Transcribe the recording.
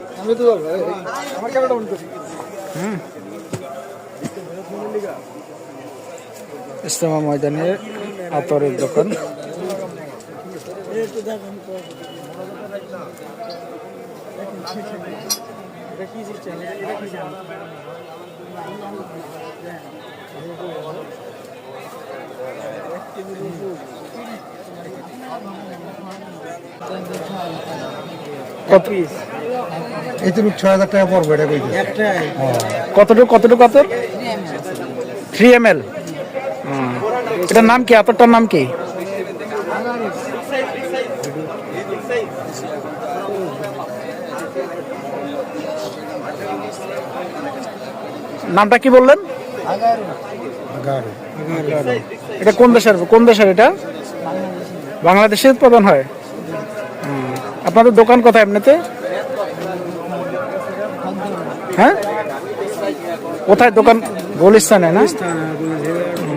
আমি তো আমার ক্যামেরাটা অন করি। হুম। ইস্তেমা ময়দানের আতরের দোকান। কত তুমি ছয় হাজার টাকা পড়বে এটা কইতে কতটুকু কতটুকু আতর থ্রি এম এল এটার নাম কি? আতরটার নাম কি? নামটা কি বললেন? এটা কোন দেশের কোন দেশের এটা? বাংলাদেশে উৎপাদন হয়। আপনাদের দোকান কোথায় এমনিতে? হ্যাঁ কোথায় দোকান গুলিস্তানে না হুম।